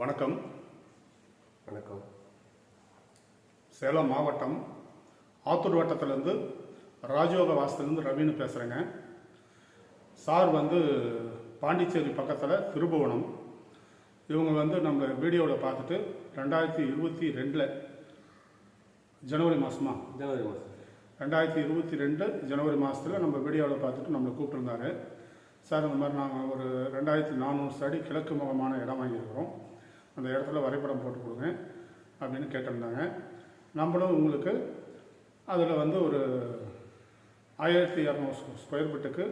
வணக்கம். வணக்கம். சேலம் மாவட்டம் ஆத்தூர் வட்டத்திலேருந்து ராஜயோக வாசத்துலேருந்து ரவின்னு பேசுகிறேங்க சார் வந்து பாண்டிச்சேரி பக்கத்தில் திருபுவனம். இவங்க வந்து நம்ம வீடியோவில் பார்த்துட்டு ரெண்டாயிரத்தி இருபத்தி ரெண்டில் ஜனவரி மாதமா ஜனவரி மாதம் ரெண்டாயிரத்தி இருபத்தி ரெண்டு ஜனவரி மாதத்தில் நம்ம வீடியோவில் பார்த்துட்டு நம்மளை கூப்பிட்டுருந்தாரு. சார் இந்த மாதிரி நாங்கள் ஒரு ரெண்டாயிரத்தி நானூறு சடி கிழக்கு முகமான இடம் வாங்கியிருக்கிறோம். அந்த இடத்துல வரைபடம் போட்டு கொடுங்க அப்படின்னு கேட்டிருந்தாங்க. நம்மளும் உங்களுக்கு அதில் வந்து ஒரு ஆயிரத்தி இரநூறு ஸ்கொயர் ஃபீட்டுக்கு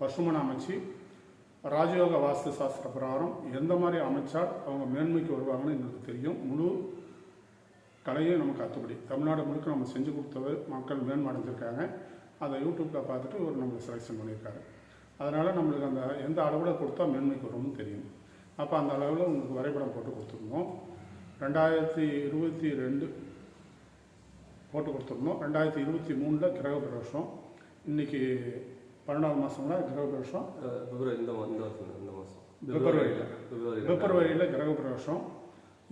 பசுமனை அமைச்சு ராஜயோக வாஸ்து சாஸ்திர பிரகாரம் எந்த மாதிரி அமைச்சால் அவங்க மேன்மைக்கு வருவாங்கன்னு எங்களுக்கு தெரியும். முழு கலையும் நமக்கு அத்துப்படி. தமிழ்நாடு முழுக்க நம்ம செஞ்சு கொடுத்தது மக்கள் மேன்மடைஞ்சிருக்காங்க. அதை யூடியூப்பில் பார்த்துட்டு ஒரு நம்மளை செலெக்ஷன் பண்ணியிருக்காரு. அதனால் நம்மளுக்கு அந்த எந்த அளவில் கொடுத்தா மேன்மைக்கு வரும்னு தெரியும். அப்போ அந்த அளவில் உங்களுக்கு வரைபடம் போட்டு கொடுத்துருந்தோம் ரெண்டாயிரத்தி இருபத்தி ரெண்டு போட்டு கொடுத்துருந்தோம் ரெண்டாயிரத்தி இருபத்தி மூணில் கிரக பிரவேசம் இன்றைக்கி பன்னெண்டாவது மாதம்னா கிரக பிரவேசம் பிப்ரவரி இந்த மாதம் பிப்ரவரியில். பிப்ரவரி பிப்ரவரியில் கிரக பிரவேசம்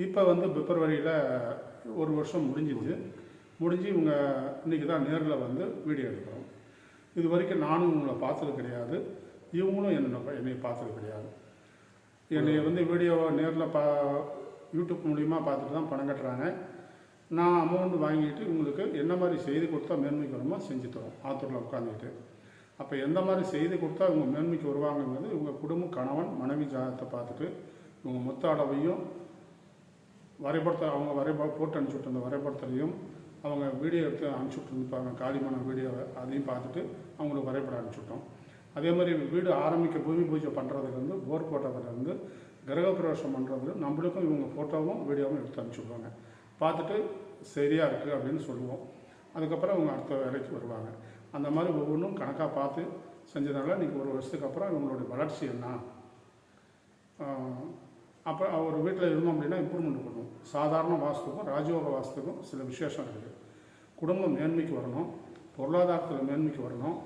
இப்போ வந்து பிப்ரவரியில் ஒரு வருஷம் முடிஞ்சிச்சு. முடிஞ்சு இவங்க இன்றைக்கி தான் நேரில் வந்து வீடியோ எடுக்கிறோம். இது வரைக்கும் நானும் இவங்களை பார்த்தது கிடையாது. இவங்களும் என்ன என்னை பார்த்தது கிடையாது. என்னை வந்து வீடியோவை நேரில் பா யூடியூப் மூலிமா பார்த்துட்டு தான் பணம் கட்டுறாங்க. நான் அமௌண்ட் வாங்கிட்டு உங்களுக்கு என்ன மாதிரி செய்து கொடுத்தா மேன்மைக்கு வருமோ செஞ்சு தரோம் ஆத்தூரில் உட்காந்துக்கிட்டு அப்போ எந்த மாதிரி செய்து கொடுத்தா இவங்க மேன்மைக்கு வருவாங்கங்கிறது இவங்க குடும்பம் கணவன் மனைவி ஜாதகத்தை பார்த்துட்டு இவங்க மொத்த அளவையும் வரைபடத்தை அவங்க வரைபட போட்டு அனுப்பிச்சுட்டு அந்த வரைபடத்துலையும் அவங்க வீடியோ எடுத்து அனுப்பிச்சுட்டு இருப்பாங்க காலிமான வீடியோவை அதையும் பார்த்துட்டு அவங்களுக்கு வரைபடம் அனுப்பிச்சுட்டோம் அதே மாதிரி வீடு ஆரம்பிக்க பூமி பூஜை பண்ணுறதுலேருந்து போர் போட்டதுலேருந்து கிரகப்பிரவேசம் பண்ணுறது நம்மளுக்கும் இவங்க ஃபோட்டோவும் வீடியோவும் எடுத்து அனுப்பிச்சுடுவாங்க. பார்த்துட்டு சரியாக இருக்குது அப்படின்னு சொல்லுவோம். அதுக்கப்புறம் அவங்க அடுத்த வேலைக்கு வருவாங்க. அந்த மாதிரி ஒவ்வொன்றும் கணக்காக பார்த்து செஞ்சதுனால இன்றைக்கி ஒரு வருஷத்துக்கு அப்புறம் இவங்களுடைய வளர்ச்சி என்ன? அப்போ ஒரு வீட்டில் இருந்தோம் அப்படின்னா இம்ப்ரூவ்மெண்ட் பண்ணுவோம். சாதாரண வாஸ்துக்கும் ராஜயோக வாஸ்துக்கும் சில விசேஷம் இருக்குது குடும்பம் மேன்மைக்கு வரணும். பொருளாதாரத்தில் மேன்மைக்கு வரணும்.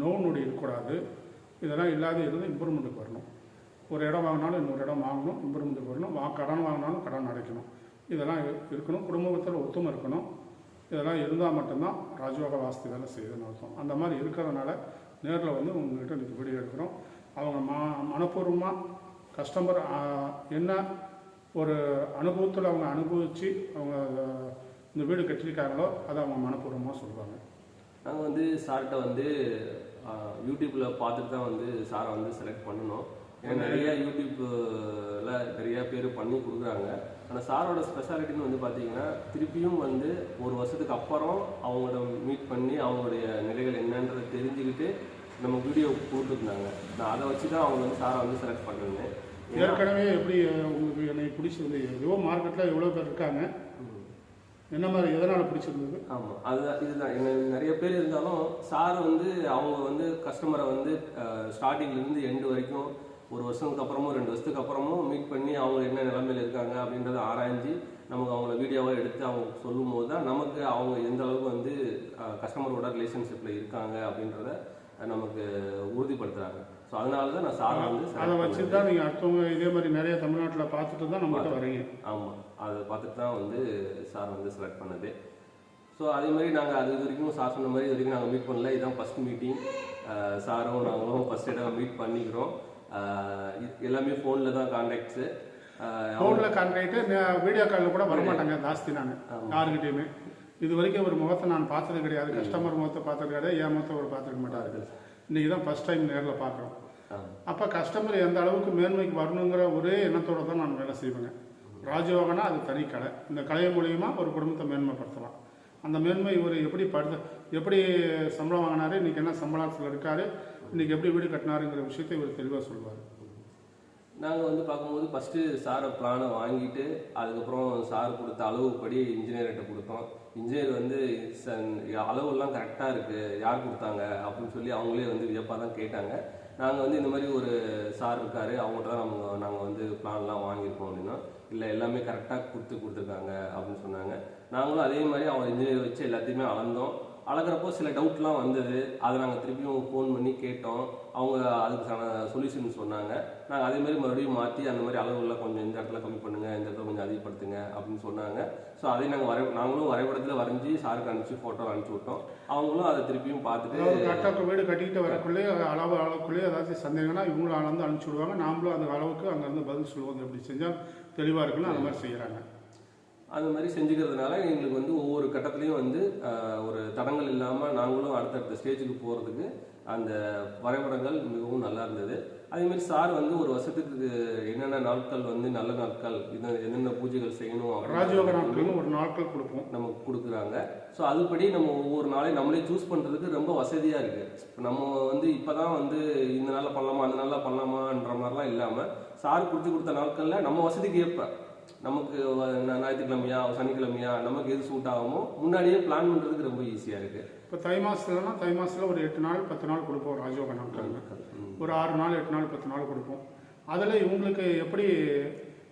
நோய் நொடி இருக்கக்கூடாது. இதெல்லாம் இல்லாத இருந்து இம்ப்ரூவ்மெண்ட்டுக்கு வரணும். ஒரு இடம் வாங்கினாலும் இன்னொரு இடம் வாங்கணும் இம்ப்ரூவ்மெண்ட்டுக்கு வரணும். வா கடன் வாங்கினாலும் கடன் அடைக்கணும். இதெல்லாம் இருக்கணும். குடும்பத்தில் ஒத்துமை இருக்கணும். இதெல்லாம் இருந்தால் மட்டும்தான் ராஜயோக வாஸ்து வேலை செய்யுதுன்னு அர்த்தம். அந்த மாதிரி இருக்கிறதுனால நேரில் வந்து உங்ககிட்ட இன்றைக்கி வீடியோ எடுக்கிறோம். அவங்க ம மனப்பூர்வமாக கஸ்டமர் என்ன ஒரு அனுபவத்தில் அவங்க அனுபவித்து அவங்க இந்த வீடு கட்டியிருக்காங்களோ அதை அவங்க மனப்பூர்வமாக சொல்லுவாங்க நாங்கள் வந்து சார்கிட்ட வந்து யூடியூப்பில் பார்த்துட்டு தான் வந்து சாரை வந்து செலக்ட் பண்ணணும். ஏன்னா நிறைய யூடியூப்ல நிறைய பேர் பண்ணி கொடுக்குறாங்க. ஆனால் சாரோட ஸ்பெஷாலிட்டின்னு வந்து பார்த்தீங்கன்னா திருப்பியும் வந்து ஒரு வருஷத்துக்கு அப்புறம் அவங்கள மீட் பண்ணி அவங்களுடைய நிலைகள் என்னன்றதை தெரிஞ்சுக்கிட்டு நம்ம வீடியோ கொடுத்துருந்தாங்க நான் அதை வச்சு தான் அவங்க வந்து சாரை வந்து செலக்ட் பண்ணிருந்தேன். ஏற்கனவே எப்படி உங்களுக்கு என்னை பிடிச்சிருந்து எவ்வளோ மார்க்கெட்டில் எவ்வளோ பேர் இருக்காங்க. என்ன மாதிரி எதனால் பிடிச்சிருந்தது? ஆமாம் அதுதான் இதுதான். என்ன நிறைய பேர் இருந்தாலும் சார் வந்து அவங்க வந்து கஸ்டமரை வந்து ஸ்டார்டிங்லேருந்து எண்டு வரைக்கும் ஒரு வருஷத்துக்கு அப்புறமும் ரெண்டு வருஷத்துக்கு அப்புறமும் மீட் பண்ணி அவங்க என்ன நிலைமையில இருக்காங்க அப்படின்றத ஆராய்ஞ்சு நமக்கு அவங்கள வீடியோவாக எடுத்து அவங்க சொல்லும் போது தான் நமக்கு அவங்க எந்த அளவுக்கு வந்து கஸ்டமரோட ரிலேஷன்ஷிப்பில் இருக்காங்க அப்படின்றத நமக்கு உறுதிப்படுத்துகிறாங்க ஸோ அதனால தான் நான் சாரை வந்து அதை வச்சு தான் நீங்கள் அடுத்தவங்க இதே மாதிரி நிறைய தமிழ்நாட்டில் பார்த்துட்டு தான் நம்மகிட்ட வரீங்க ஆமாம் அதை பார்த்துட்டு தான் வந்து சார் வந்து செலக்ட் பண்ணது. ஸோ அதே மாதிரி நாங்கள் அது இது வரைக்கும் சார் சொன்ன மாதிரி இது வரைக்கும் நாங்கள் மீட் பண்ணல. இதுதான் ஃபஸ்ட் மீட்டிங் சாரும் நாங்களும் ஃபஸ்ட் இடம் மீட் பண்ணிக்கிறோம். எல்லாமே ஃபோனில் தான் கான்டாக்ட்ஸு ஃபோனில் கான்ட்ராக்டு வீடியோ காலில் கூட வரமாட்டாங்க ஜாஸ்தி நான். யாருக்கிட்டையுமே. இது வரைக்கும் ஒரு முகத்தை நான் பார்த்தது கிடையாது. கஸ்டமர் முகத்தை பார்த்தது கிடையாது. என் முகத்தை ஒரு பார்த்துருக்க மாட்டாரு. இன்றைக்கி தான் ஃபஸ்ட் டைம் நேரில் பார்க்குறோம். அப்போ கஸ்டமர் எந்த அளவுக்கு மேன்மைக்கு வரணுங்கிற ஒரே எண்ணத்தோட தான் நான் வேலை செய்வேங்க. ராஜயோகனா அது தனி கலை இந்த கலை மூலியமா ஒரு குடும்பத்தை மேன்மைப்படுத்தலாம். அந்த மேன்மை இவர் எப்படி படுத்த எப்படி சம்பளம் வாங்கினாரு இன்னைக்கு என்ன சம்பளத்தில் இருக்காரு இன்னைக்கு எப்படி வீடு கட்டினாருங்கிற விஷயத்தை இவர் தெளிவாக சொல்லுவார் நாங்கள் வந்து பார்க்கும்போது ஃபஸ்ட்டு சாரை பிளானை வாங்கிட்டு அதுக்கப்புறம் சார் கொடுத்த அளவுப்படி இன்ஜினியர்கிட்ட கொடுத்தோம். இன்ஜினியர் வந்து அளவுலாம் அளவெல்லாம் கரெக்டாக இருக்குது யார் கொடுத்தாங்க? அப்படின்னு சொல்லி அவங்களே வந்து வியப்பாக தான் கேட்டாங்க. நாங்கள் வந்து இந்த மாதிரி ஒரு சார் இருக்கார் அவங்கள்ட்ட தான் நம்ம நாங்கள் வந்து பிளான்லாம் வாங்கியிருக்கோம் அப்படின்னா இல்லை எல்லாமே கரெக்டாக கொடுத்து கொடுத்துருக்காங்க அப்படின்னு சொன்னாங்க. நாங்களும் அதே மாதிரி அவங்க இன்ஜினியர் வச்சு எல்லாத்தையுமே அளந்தோம். அளக்குறப்போ சில டவுட்லாம் வந்தது. அதை நாங்கள் திருப்பியும் ஃபோன் பண்ணி கேட்டோம். அவங்க அதுக்கான சொல்யூஷன் சொன்னாங்க. நாங்கள் அதே மாதிரி மறுபடியும் மாற்றி அந்த மாதிரி அளவுகளை கொஞ்சம் இந்த இடத்துல கம்மி பண்ணுங்க இந்த இடத்துல கொஞ்சம் அதிகப்படுத்துங்க அப்படின்னு சொன்னாங்க. ஸோ அதை நாங்கள் வரை நாங்களும் வரைபடத்தில் வரைஞ்சி சாருக்கு அனுப்பிச்சு ஃபோட்டோ அனுப்பிச்சு விட்டோம். அவங்களும் அதை திருப்பியும் பார்த்துட்டு கரெக்டாக வீடு கட்டிக்கிட்டு வரக்குள்ளே அளவு அளவுக்குள்ளே ஏதாச்சும் சந்தேகம்னா இவங்களும் அளந்து அனுப்பிச்சி விடுவாங்க. நாமளும் அந்த அளவுக்கு அங்கேருந்து பதில் சொல்லுவோம். எப்படி செஞ்சால் தெளிவாக இருக்குன்னு அந்த மாதிரி செய்கிறாங்க அந்த மாதிரி செஞ்சுக்கிறதுனால எங்களுக்கு வந்து ஒவ்வொரு கட்டத்துலையும் வந்து ஒரு தடங்கள் இல்லாமல் நாங்களும் அடுத்தடுத்த ஸ்டேஜுக்கு போகிறதுக்கு அந்த வரைபடங்கள் மிகவும் நல்லா இருந்தது. அதே மாதிரி சார் வந்து ஒரு வருஷத்துக்கு என்னென்ன நாட்கள் வந்து நல்ல நாட்கள் இது என்னென்ன பூஜைகள் செய்யணும் ராஜயோக நாட்கள்னு ஒரு நாட்கள் கொடுப்போம். நமக்கு கொடுக்குறாங்க. ஸோ அதுபடி நம்ம ஒவ்வொரு நாளையும் நம்மளே சூஸ் பண்ணுறதுக்கு ரொம்ப வசதியாக இருக்குது நம்ம வந்து இப்போ தான் வந்து இந்த நாளில் பண்ணலாமா அந்த நாளில் பண்ணலாமான்ற மாதிரிலாம் இல்லாமல் சார் குறித்து கொடுத்த நாட்களில் நம்ம வசதிக்கு ஏற்ப நமக்கு ஞாயிற்றுக்கிழமையா சனிக்கிழமையா நமக்கு எது சூட் ஆகுமோ முன்னாடியே பிளான் பண்ணுறதுக்கு ரொம்ப ஈஸியாக இருக்குது இப்போ தை மாதத்துலனா தை மாதத்தில் ஒரு எட்டு நாள் பத்து நாள் கொடுப்போம் ராஜயோக நாட்கள் ஒரு ஆறு நாள் எட்டு நாள் பத்து நாள் கொடுப்போம். அதில் இவங்களுக்கு எப்படி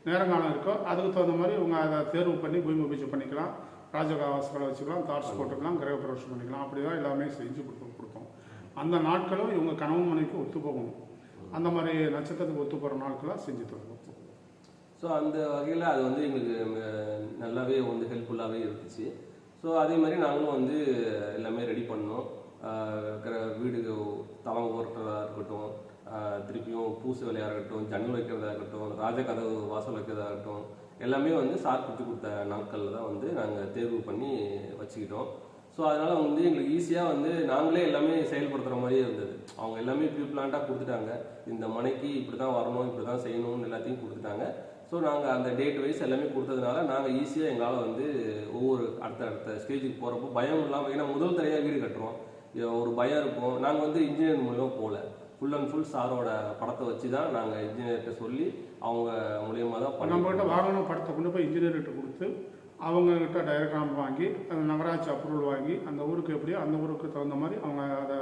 நேரங்காலம் இருக்கோ அதுக்கு தகுந்த மாதிரி இவங்க அதை தேர்வு பண்ணி பூமி பூஜை பண்ணிக்கலாம். ராஜகாவாசங்களை வச்சுக்கலாம் தாட்ஸ் போட்டுக்கலாம் கிரக பிரவேசம் பண்ணிக்கலாம். அப்படி தான் எல்லாமே செஞ்சு கொடுப்போம் கொடுப்போம். அந்த நாட்களும் இவங்க கணவன் மனைவிக்கு ஒத்து போகணும். அந்த மாதிரி நட்சத்திரத்துக்கு ஒத்து போகிற நாட்களாக செஞ்சு தருவோம். ஸோ அந்த வகையில் அது வந்து எங்களுக்கு நல்லாவே வந்து ஹெல்ப்ஃபுல்லாகவே இருந்துச்சு. ஸோ அதே மாதிரி நாங்களும் வந்து எல்லாமே ரெடி பண்ணோம். வீடு தவங்க ஓட்டுறதா இருக்கட்டும் திருப்பியும் பூசு வேலையாக இருக்கட்டும் ஜன்னல் வைக்கிறதா இருக்கட்டும் ராஜகதவு வாசல் வைக்கிறதா இருக்கட்டும் எல்லாமே வந்து சார் கொடுத்து கொடுத்த நாட்களில் தான் வந்து நாங்கள் தேர்வு பண்ணி வச்சுக்கிட்டோம். ஸோ அதனால் வந்து எங்களுக்கு ஈஸியாக வந்து நாங்களே எல்லாமே செயல்படுத்துகிற மாதிரியே இருந்தது. அவங்க எல்லாமே ப்ரீ பிளான்ட்டாக கொடுத்துட்டாங்க. இந்த மனைக்கு இப்படி தான் வரணும் இப்படி தான் செய்யணும்னு எல்லாத்தையும் கொடுத்துட்டாங்க. ஸோ நாங்கள் அந்த டேட் வைஸ் எல்லாமே கொடுத்ததுனால நாங்கள் ஈஸியாக எங்களால் வந்து ஒவ்வொரு அடுத்த அடுத்த ஸ்டேஜுக்கு போகிறப்போ பயம் இல்லாமல் ஏன்னா முதல் தடையாக வீடு கட்டுறோம். ஒரு பயம் இருக்கும். நாங்கள் வந்து இன்ஜினியர் மூலியமாக போகல. ஃபுல் அண்ட் ஃபுல் சாரோட படத்தை வச்சு தான் நாங்கள் இன்ஜினியர்கிட்ட சொல்லி அவங்க மூலியமாக தான் இப்போ நம்மகிட்ட பண்ணி வாகன படத்தை கொண்டு போய் இன்ஜினியர்கிட்ட கொடுத்து அவங்கக்கிட்ட டயக்ராம் வாங்கி அந்த நகராட்சி அப்ரூவல் வாங்கி அந்த ஊருக்கு எப்படியோ அந்த ஊருக்கு தகுந்த மாதிரி அவங்க அதை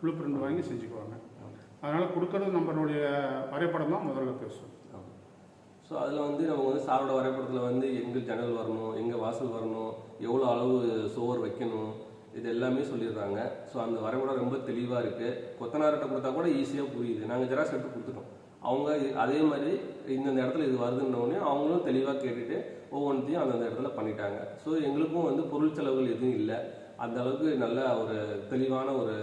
ப்ளூ பிரிண்ட் வாங்கி செஞ்சுக்குவாங்க. அதனால் கொடுக்கறது நம்மளுடைய வரைபடம் தான் முதல்ல பேசும் ஸோ அதில் வந்து நம்ம வந்து சாரோட வரைபடத்தில் வந்து எங்கே ஜன்னல் வரணும் எங்கே வாசல் வரணும் எவ்வளோ அளவு சுவர் வைக்கணும் இது எல்லாமே சொல்லிடுறாங்க. ஸோ அந்த வரைபடம் ரொம்ப தெளிவாக இருக்குது கொத்தனார்கிட்ட கொடுத்தா கூட ஈஸியாக புரியுது. நாங்கள் ஜெராக்ஸ் எடுத்து கொடுத்துட்டோம். அவங்க அதே மாதிரி இந்தந்த இடத்துல இது வருதுன்னொடனே அவங்களும் தெளிவாக கேட்டுட்டு ஒவ்வொன்றையும் அந்தந்த இடத்துல பண்ணிட்டாங்க. ஸோ எங்களுக்கும் வந்து பொருள் செலவுகள் எதுவும் இல்லை. அந்த அளவுக்கு நல்ல ஒரு தெளிவான ஒரு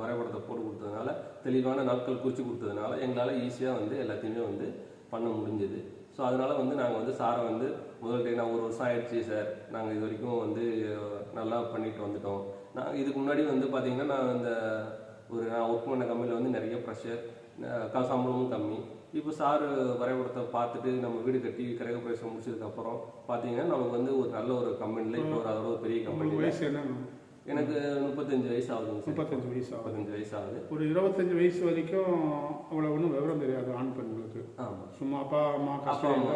வரைபடத்தை போட்டு கொடுத்ததுனால தெளிவான நாட்கள் குறித்து கொடுத்ததுனால எங்களால் ஈஸியாக வந்து எல்லாத்தையுமே வந்து பண்ண முடிஞ்சது. ஸோ அதனால வந்து நாங்கள் வந்து சாரை வந்து முதல் டைம் நான் ஒரு வருஷம் ஆயிடுச்சு சார் நாங்கள் இது வரைக்கும் வந்து நல்லா பண்ணிட்டு வந்துட்டோம். நான் இதுக்கு முன்னாடி வந்து பார்த்தீங்கன்னா நான் இந்த ஒரு நான் ஒர்க் பண்ண கம்பெனியில் வந்து நிறைய ப்ரெஷர் சம்பளமும் கம்மி. இப்போ சார் வரைபடத்தை பார்த்துட்டு நம்ம வீடு கட்டி கிரக பிரவேசம் முடிச்சதுக்கப்புறம் பார்த்தீங்கன்னா நமக்கு வந்து ஒரு நல்ல ஒரு கம்பெனியில் இப்போ ஒரு ஒரு பெரிய கம்பெனியில் வயசு என்ன எனக்கு முப்பத்தஞ்சு வயசு சார் முப்பத்தஞ்சு வயசு முப்பத்தஞ்சு வயசு ஆகுது. ஒரு இருபத்தஞ்சு வயசு வரைக்கும் அவ்வளோ ஒன்றும் விவரம் தெரியாது ஆண் பெண்களுக்கு. ஆமாம் சும்மா அப்பா அம்மா கஷ்டம்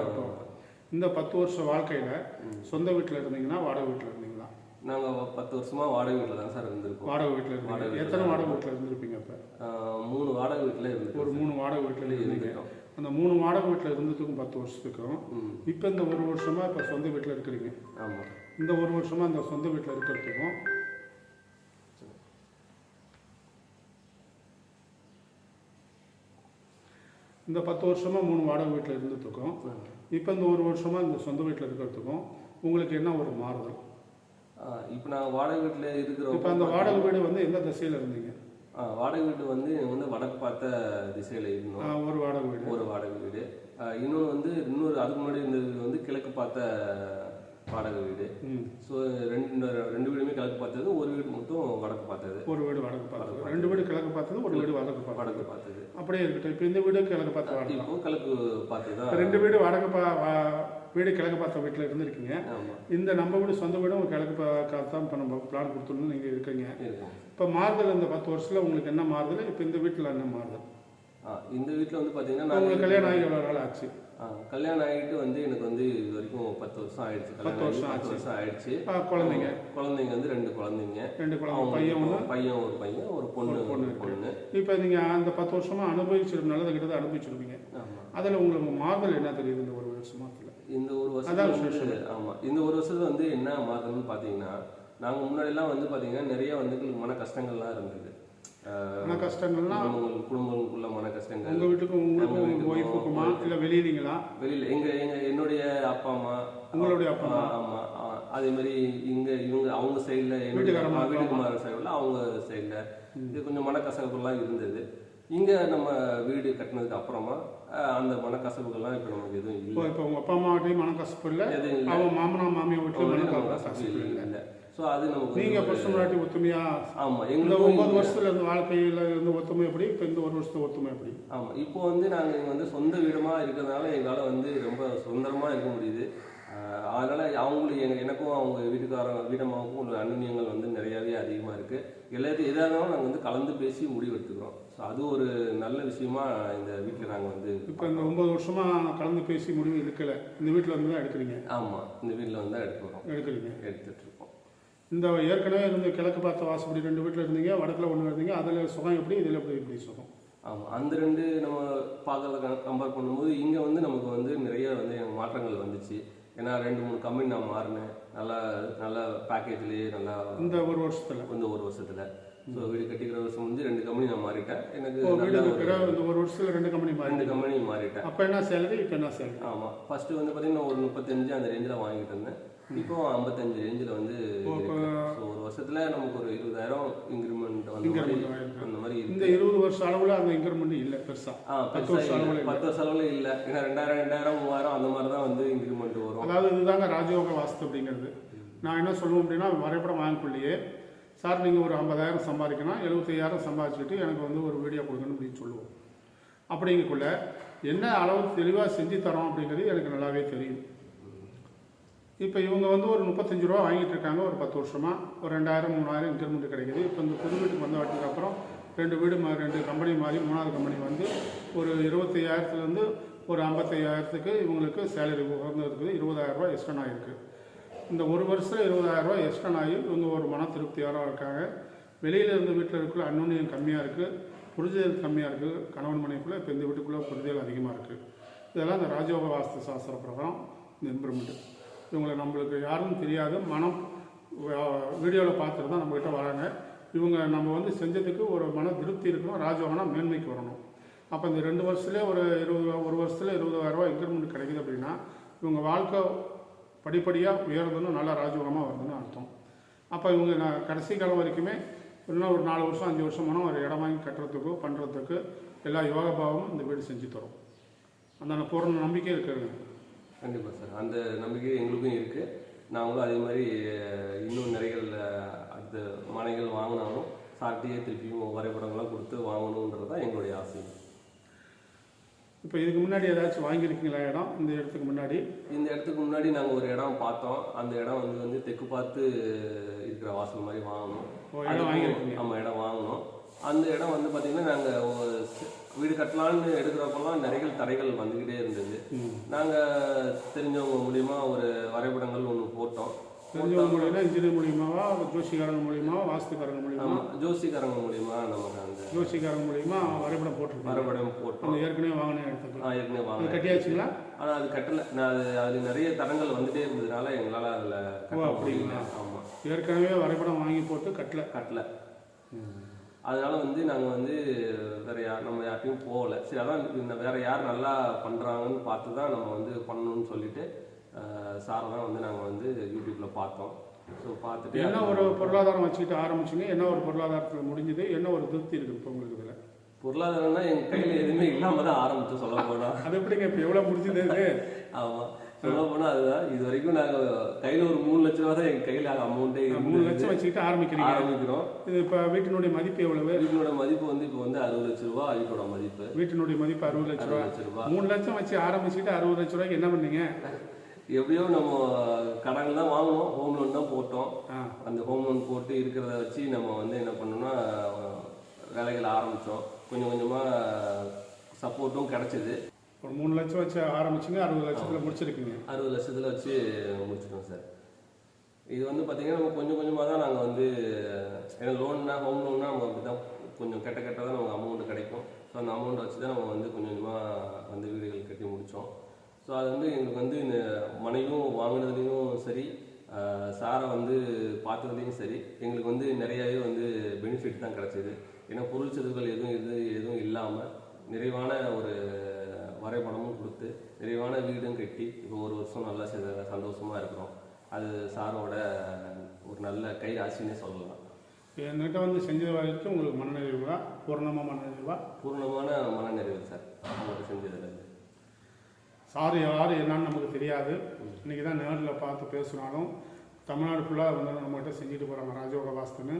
இந்த பத்து வருஷம் வாழ்க்கையில் சொந்த வீட்டில் இருந்தீங்கன்னா வாடகை வீட்டில் இருந்தீங்களா நாங்கள் பத்து வருஷமா வாடகை வீட்டில் தான் சார் இருந்திருக்கோம். வாடகை வீட்டில் வாடகை எத்தனை வாடகை வீட்டில் இருந்திருப்பீங்க இப்போ? மூணு வாடகை வீட்டில் ஒரு இருந்திருக்கோம் மூணு வாடகை வீட்டில் இருந்திருக்கோம் அந்த மூணு வாடகை வீட்டில் இருந்ததுக்கும் பத்து வருஷத்துக்கும் இப்போ இந்த ஒரு வருஷமா இப்போ சொந்த வீட்டில் இருக்கிறீங்க. ஆமாம் இந்த ஒரு வருஷமா இந்த சொந்த வீட்டில் இருக்கிறதுக்கும் இந்த பத்து வருஷமா மூணு வாடகை வீட்டில் இருந்ததுக்கும் இப்போ இந்த ஒரு வருஷமா இந்த சொந்த வீட்டில் இருக்கிறதுக்கும் உங்களுக்கு என்ன ஒரு மாறுதல்? இப்போ நான் வாடகை வீட்டில் இருக்கிற இப்போ அந்த வாடகை வீடு வந்து எந்த திசையில் இருந்தீங்க? வாடகை வீடு வந்து வந்து வடக்கு பார்த்த திசையில் இருந்தோம். ஒரு வாடகை வீடு. ஒரு வாடகை வீடு. இன்னொன்று வந்து இன்னொரு அதுக்கு முன்னாடி இருந்தது வந்து கிழக்கு பார்த்த வாடகை வீடு. ஸோ ரெண்டு ரெண்டு வீடுமே கிழக்கு பார்த்தது ஒரு வீடு மட்டும் வடக்கு பார்த்தது. ஒரு வீடு வடக்கு பார்த்தது. ரெண்டு வீடு கிழக்கு பார்த்தது ஒரு வீடு வடக்கு வடக்கு பார்த்தது. அப்படியே இருக்கட்டும். இப்போ இந்த வீடு கிழக்கு பார்த்து இப்போ கிழக்கு பார்த்து தான் ரெண்டு வீடு வடக்கு பா வீடு கிழக்கு பார்த்த வீட்டில் இருந்திருக்கீங்க. இந்த நம்ம வீடு சொந்த வீடும் கிழக்கு பார்த்து தான் இப்போ நம்ம பிளான் கொடுத்துருந்தோம் நீங்கள் இருக்கீங்க இப்போ மாறுதல் இந்த பத்து வருஷத்தில் உங்களுக்கு என்ன மாறுதல்? இப்போ இந்த வீட்டில் என்ன மாறுதல்? இந்த வீட்டில் வந்து பார்த்தீங்கன்னா உங்களுக்கு கல்யாணம் ஆகி எவ்வளோ நாள் ஆச்சு? கல்யாணம் ஆகிட்டு வந்து எனக்கு வந்து இது வரைக்கும் பத்து வருஷம் ஆயிடுச்சு. பத்து வருஷம் பத்து ஆச்சு. வருஷம் ஆயிடுச்சு. குழந்தைங்க. குழந்தைங்க வந்து ரெண்டு குழந்தைங்க. ரெண்டு குழந்தை. பையன் பையன் ஒரு பையன் ஒரு பொண்ணு பொண்ணு பொண்ணு. இப்போ நீங்கள் அந்த பத்து வருஷமாக அனுபவிச்சிருக்க நல்லது கிட்ட அனுபவிச்சிருப்பீங்க. அதில் உங்களுக்கு மாறுதல் என்ன தெரியுது இந்த ஒரு வருஷமாத்தில் இந்த ஒரு. வந்து ஆமா இந்த ஒரு வருஷத்துல வந்து என்ன மாறுதுன்னு பாத்தீங்கன்னா நாங்கள் முன்னாடிலாம் வந்து பார்த்தீங்கன்னா நிறைய வந்து எங்களுக்கு மன கஷ்டங்கள்லாம் இருந்தது. மன கஷ்டங்கள்னா குடும்பங்கள் குடும்பங்களுக்குள்ள மன கஷ்டங்கள் உங்கள் வீட்டுக்கும் உங்களுக்கும் ஒய்ஃபுக்குமா இல்லை வெளியிலீங்களா? வெளியில எங்க எங்க என்னுடைய அப்பா அம்மா உங்களுடைய அப்பா அம்மா? ஆ, ஆமா ஆ, அதே மாதிரி இங்க இவங்க அவங்க சைடுல வீட்டுக்காரம்மா, அப்பா, வீட்டுக்குமார சைடுல அவங்க சைடுல இது கொஞ்சம் மனக்கசப்புகள்லாம் இருந்தது. இங்க நம்ம வீடு கட்டினதுக்கு அப்புறமா அந்த மனக்கசப்புகள்லாம் இப்ப நமக்கு எதுவும் இல்லை. இப்போ உங்கள் அப்பா அம்மாட்டையும் மனக்கசப்பு இல்லை எதுவும் இல்லை. அவன் மாமனார் மாமியார் வீட்டில் மனக்கசப்பு இல்லை. ஸோ அது நமக்கு நீங்கள் வந்து ஃபர்ஸ்ட் முன்னாடி ஒத்துமையா ஆமா இந்த எங்களுக்கும் ஒன்பது வருஷத்துல இருந்த வாழ்க்கையில இருந்த ஒத்துமை எப்படி இப்போ இந்த ஒரு வருஷத்து ஒத்துமை எப்படி? ஆமா இப்போ வந்து நாங்க இங்க வந்து சொந்த வீடமா இருக்கிறதுனால எங்களால வந்து ரொம்ப சுதந்திரமா இருக்க முடியுது. அதனால அவங்களுக்கு எங்க எனக்கும் அவங்க வீட்டுக்காரங்க வீடம்மாவுக்கும் உள்ள அந்நியங்கள் வந்து நிறையவே அதிகமா இருக்கு. எல்லாத்தையும் எதாக இருந்தாலும் நாங்க வந்து கலந்து பேசி முடிவு எடுத்துக்கிறோம். ஸோ அது ஒரு நல்ல விஷயமா இந்த வீட்டில் நாங்க வந்து இப்போ இந்த ஒன்பது வருஷமா கலந்து பேசி முடிவு எடுக்கல. இந்த வீட்டில் இருந்து தான் எடுக்கிறீங்க? ஆமா. இந்த வீட்டில் வந்து தான் எடுக்கிறோம் எடுக்கிறீங்க. எடுத்துட்டு இருக்கோம் இந்த ஏற்கனவே இருந்த கிழக்கு பார்த்த வாசப்படி ரெண்டு வீட்டில் இருந்தீங்க வடக்குல ஒன்று இருந்தீங்க அதில் சுகம் எப்படி இதில் எப்படி எப்படி சுகம்? ஆமா. அந்த ரெண்டு நம்ம பார்க்கறத கம்பேர் பண்ணும்போது இங்க வந்து நமக்கு வந்து நிறைய வந்து மாற்றங்கள் வந்துச்சு. ஏன்னா ரெண்டு மூணு கம்பெனி நான் மாறினேன். நல்லா நல்ல பேக்கேஜ்லேயே நல்லா இந்த ஒரு வருஷத்துல? வந்து ஒரு வருஷத்துல. ஸோ வீடு கட்டிக்கிற வருஷம் வந்து ரெண்டு கம்பெனி நான் மாறிட்டேன். எனக்கு இந்த ஒரு வருஷத்துல ரெண்டு கம்பெனி ரெண்டு கம்பெனி மாறிட்டேன். அப்போ என்ன சேலரி இப்போ என்ன சேலரி ஆமா. ஃபர்ஸ்ட் வந்து பார்த்தீங்கன்னா ஒரு முப்பத்தஞ்சு அந்த ரேஞ்சில் வாங்கிட்டு இருந்தேன். இப்போ ஐம்பத்தஞ்சு ரேஞ்சில் வந்து ஒரு வருஷத்துல நமக்கு ஒரு இருபதாயிரம் இன்க்ரிமெண்ட் ஆயிருக்கு. அந்த மாதிரி இந்த இருபது வருஷம் அளவில் அந்த இன்க்ரிமெண்ட் இல்லை பெருசா. ஆ பத்து வருஷம். அளவுல. பத்து வருஷம் அளவுல இல்ல. ஏன்னா ரெண்டாயிரம் ரெண்டாயிரம் மூவாயிரம் அந்த மாதிரி தான் வந்து இன்க்ரிமெண்ட் வரும். அதாவது இதுதாங்க ராஜயோக வாஸ்து அப்படிங்கிறது. நான் என்ன சொல்லுவேன் அப்படின்னா வரைபடம் வாங்கக்குள்ளேயே சார் நீங்கள் ஒரு ஐம்பதாயிரம் சம்பாதிக்கணும். எழுபத்தையாயிரம் சம்பாதிச்சுட்டு எனக்கு வந்து ஒரு வீடியோ கொடுக்கணும் அப்படின்னு சொல்லுவோம். அப்படிங்கக்குள்ள என்ன அளவு தெளிவாக செஞ்சு தரோம் அப்படிங்கிறது எனக்கு நல்லாவே தெரியும். இப்போ இவங்க வந்து ஒரு முப்பத்தஞ்சு ரூபா வாங்கிட்டு இருக்காங்க ஒரு பத்து வருஷமாக ஒரு ரெண்டாயிரம் மூணாயிரம் இன்க்ரிமெண்ட் கிடைக்குது. இப்போ இந்த புது வீட்டுக்கு வந்த வாட்டிக்கு அப்புறம் ரெண்டு வீடு மா ரெண்டு கம்பெனி மாதிரி மூணாவது கம்பெனி வந்து ஒரு இருபத்தையாயிரத்துலேருந்து ஒரு ஐம்பத்தையாயிரத்துக்கு இவங்களுக்கு சேலரி உயர்ந்து இருக்குது இருபதாயிரம் எக்ஸ்டன் ஆகிருக்கு இந்த ஒரு வருஷத்தில் இருபதாயிரம் ரூபாய் எக்ஸ்டன் ஆகி இவங்க ஒரு மன திருப்தியாக இருக்காங்க. வெளியில் இருந்து வீட்டில் இருக்கிற அந்நுண்ணியம் கம்மியாக இருக்குது புரிதல் கம்மியாக இருக்குது கணவன் மனைவிக்குள்ளே இப்போ இந்த வீட்டுக்குள்ளே புரிதல் அதிகமாக இருக்குது இதெல்லாம் இந்த ராஜயோக வாஸ்து சாஸ்திர பிரகாரம் இந்த இம்ப்ரூவ்மெண்ட்டு இவங்களை நம்மளுக்கு யாரும் தெரியாது மனம் வீடியோவில் பார்த்துட்டு தான் நம்மக்கிட்ட வராங்க. இவங்க நம்ம வந்து செஞ்சதுக்கு ஒரு மன திருப்தி இருக்கணும் ராஜவானா மேன்மைக்கு வரணும். அப்போ இந்த ரெண்டு வருஷத்துலேயே ஒரு இருபது ஒரு வருஷத்தில் இருபதாயிரம் இன்க்ரிமெண்ட் கிடைக்குது அப்படின்னா இவங்க வாழ்க்கை படிப்படியாக உயர்ந்துன்னு நல்லா ராஜயோகமாக வருதுன்னு அர்த்தம். அப்போ இவங்க நான் கடைசி காலம் வரைக்குமே இன்னும் ஒரு நாலு வருஷம் அஞ்சு வருஷம் ஒரு இடம் வாங்கி கட்டுறதுக்கு பண்ணுறதுக்கு எல்லா யோகபாவமும் இந்த வீடு செஞ்சு தரும். அந்த பூர்ண நம்பிக்கை இருக்குதுங்க கண்டிப்பா சார். அந்த நம்பிக்கை எங்களுக்கும் இருக்கு. நாங்களும் அதே மாதிரி இன்னும் அஹ், அடுத்த மனைகள் வாங்கினாலும் சார்ட்டியே திருப்பியும் வரைபடங்கள்லாம் கொடுத்து வாங்கணுன்றது தான் எங்களுடைய ஆசை. இப்போ இதுக்கு முன்னாடி ஏதாச்சும் வாங்கியிருக்கீங்களா இடம்? இந்த இடத்துக்கு முன்னாடி? இந்த இடத்துக்கு முன்னாடி நாங்கள் ஒரு இடம் பார்த்தோம். அந்த இடம் வந்து வந்து தெற்கு பார்த்து இருக்கிற வாசல் மாதிரி வாங்கணும். இடம் வாங்கியிருக்கீங்க. ஆமாம் இடம் வாங்கினோம் அந்த இடம் வந்து பார்த்தீங்கன்னா நாங்கள் வீடு கட்டலான்னு எடுக்கிறப்பெல்லாம் நிறைய தடைகள் வந்துக்கிட்டே இருந்தது. நாங்கள் தெரிஞ்சவங்க மூலியமா ஒரு வரைபடங்கள் ஒன்று போட்டோம். தெரிஞ்சவங்க மூலியமா இன்ஜினியர் மூலியமாவா ஜோசிக்காரங்க மூலியமா வாஸ்துக்காரங்க மூலியமா. ஜோசிக்காரங்க மூலியமா நமக்கு அந்த ஜோசிக்காரங்க மூலியமா வரைபடம் போட்டிருக்காங்க வரைபடம் போட்டோம். ஏற்கனவே வாங்கின இடத்துக்கு. ஏற்கனவே வாங்கினேன் கட்டியாச்சுங்களா? ஆனா அது கட்டல. நான் அது அது நிறைய தடங்கள் வந்துட்டே இருந்ததுனால எங்களால அதுல ஓ, அப்படிங்களா? முடியல. ஆமா. ஏற்கனவே வரைபடம் வாங்கி போட்டு கட்டல. கட்டல. அதனால வந்து நாங்க வந்து வேற யார் நம்ம யார்ட்டையும் போகல. சரி அதான் இந்த வேற யார் நல்லா பண்றாங்கன்னு பார்த்து தான் நம்ம வந்து பண்ணணும்னு சொல்லிட்டு சாரை தான் வந்து நாங்க வந்து யூடியூப்ல பார்த்தோம். ஸோ பார்த்துட்டு என்ன ஒரு பொருளாதாரம் வச்சுக்கிட்டு ஆரம்பிச்சீங்க? என்ன ஒரு பொருளாதாரத்தில் முடிஞ்சது? என்ன ஒரு திருப்தி இருக்கு இப்போ உங்களுக்கு இதில்? பொருளாதாரம்னா எங்க கையில எதுவுமே இல்லாம தான் ஆரம்பிச்சு சொல்ல போனா. அது எப்படிங்க இப்போ எவ்வளோ முடிஞ்சது இது? ஆமா. சொல்ல போனா அதுதான். இது வரைக்கும் நாங்க கையில ஒரு மூணு லட்ச ரூபா தான் எங்க கையில அமௌண்ட்டே மூணு லட்சம் வச்சுக்கிட்டு ஆரம்பிக்கிறீங்க. ஆரம்பிக்கிறோம். இது இப்போ வீட்டினுடைய மதிப்பு எவ்வளவு? வீட்டினோட மதிப்பு வந்து இப்போ வந்து அறுபது லட்ச ரூபா வீட்டோட மதிப்பு. வீட்டினுடைய மதிப்பு அறுபது லட்ச ரூபா. லட்ச ரூபா. மூணு லட்சம் வச்சு ஆரம்பிச்சுட்டு அறுபது லட்ச ரூபாய்க்கு என்ன பண்ணீங்க? எப்படியோ நம்ம கடன் தான் வாங்கணும் ஹோம் லோன் தான் போட்டோம். அந்த ஹோம் லோன் போட்டு இருக்கிறத வச்சு நம்ம வந்து என்ன பண்ணோம்னா வேலைகளை ஆரம்பிச்சோம். கொஞ்சம் கொஞ்சமா சப்போர்ட்டும் கிடைச்சது. ஒரு மூணு லட்சம் வச்சு ஆரம்பிச்சுங்க அறுபது லட்சத்துல முடிச்சிருக்கீங்க. அறுபது லட்சத்துல வச்சு முடிச்சிட்டோம் சார். இது வந்து பார்த்தீங்கன்னா நம்ம கொஞ்சம் கொஞ்சமாக தான் நாங்கள் வந்து ஏன்னா லோன்னா ஹோம் லோன்னா நம்ம அப்படி தான் கொஞ்சம் கெட்ட கெட்ட தான் நமக்கு அமௌண்ட் கிடைக்கும். ஸோ அந்த அமௌண்ட் வச்சு தான் நம்ம வந்து கொஞ்சம் கொஞ்சமாக வந்து வீடுகள் கட்டி முடித்தோம் ஸோ அது வந்து எங்களுக்கு வந்து இந்த மனையும் வாங்கினதுலேயும் சரி சாரை வந்து பார்த்ததுலேயும் சரி எங்களுக்கு வந்து நிறையவே வந்து பெனிஃபிட் தான் கிடைச்சிது. ஏன்னா பொருள் செலவுகள் எதுவும் இது எதுவும் இல்லாமல் நிறைவான ஒரு வரைபடமும் கொடுத்து நிறைவான வீடும் கட்டி இப்போ ஒரு வருஷம் நல்லா செ- சந்தோஷமா இருக்கிறோம். அது சாரோட ஒரு நல்ல கை ராசின்னே சொல்லலாம் என்கிட்ட வந்து செஞ்ச வரைக்கும் உங்களுக்கு மனநிறைவா? பூர்ணமாக மனநிறைவா? பூர்ணமான மனநிறைவு சார் அவங்க செஞ்சதுல சார் யார் என்னன்னு நமக்கு தெரியாது. இன்றைக்கி தான் நேரில் பார்த்து பேசினாலும் தமிழ்நாடு ஃபுல்லாக வந்து நம்மகிட்ட செஞ்சுட்டு போகிறாங்க ராஜயோக வாஸ்துன்னு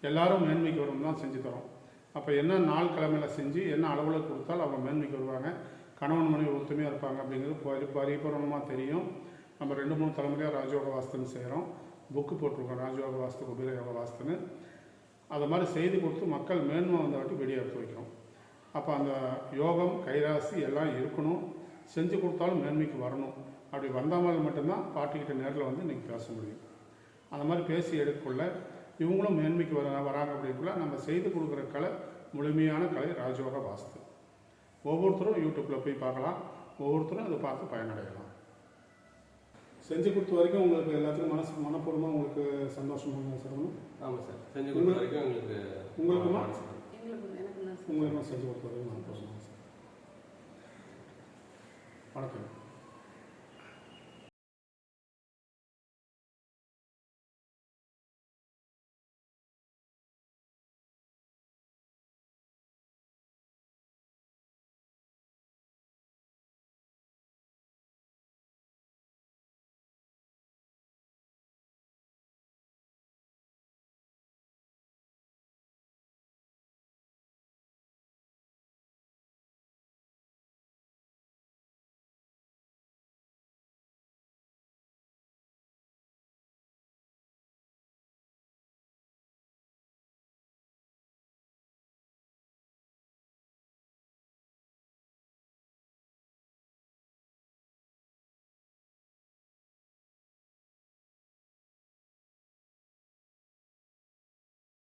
எல்லாரும் மேன்மைக்கு வரும் தான் செஞ்சு தரோம். அப்போ என்ன நாள் கிழமையில செஞ்சு என்ன அளவில் கொடுத்தால் அவங்க மேன்மைக்கு வருவாங்க. கணவன் மனைவி ஒத்துமையாக இருப்பாங்க அப்படிங்கிறது பரி பரிபூரணமாக தெரியும். நம்ம ரெண்டு மூணு தலைமுறையாக ராஜயோக வாஸ்துன்னு செய்கிறோம் புக்கு போட்டிருக்கோம் ராஜயோக வாஸ்து குபீர யோக வாஸ்துன்னு அதை மாதிரி செய்து கொடுத்து மக்கள் மேன்மை வந்தவாட்டி வெளியே எடுத்து வைக்கிறோம். அப்போ அந்த யோகம் கைராசி எல்லாம் இருக்கணும். செஞ்சு கொடுத்தாலும் மேன்மைக்கு வரணும். அப்படி வந்தாமல் மட்டும்தான் பாட்டிக்கிட்ட நேரில் வந்து இன்றைக்கி பேச முடியும். அந்த மாதிரி பேசி எடுக்கக்குள்ள இவங்களும் மேன்மைக்கு வர வராங்க அப்படிங்குள்ள நம்ம செய்து கொடுக்குற கலை முழுமையான கலை ராஜயோக வாஸ்து ஒவ்வொருத்தரும் யூடியூப்பில் போய் பார்க்கலாம். ஒவ்வொருத்தரும் அதை பார்த்து பயனடையலாம். செஞ்சு கொடுத்த வரைக்கும் உங்களுக்கு எல்லாத்துக்கும் மனசு மனப்பூர்வமாக உங்களுக்கு சந்தோஷமாக சொல்லணும் ஆமாம் சார். செஞ்சு கொடுத்த வரைக்கும் எங்களுக்கு உங்களுக்குமா? மனசு எங்களுக்கு எனக்கு நான் உங்களுக்கு செஞ்சு கொடுத்த வரைக்கும் மனப்பூர்வமாக சார். வணக்கம்.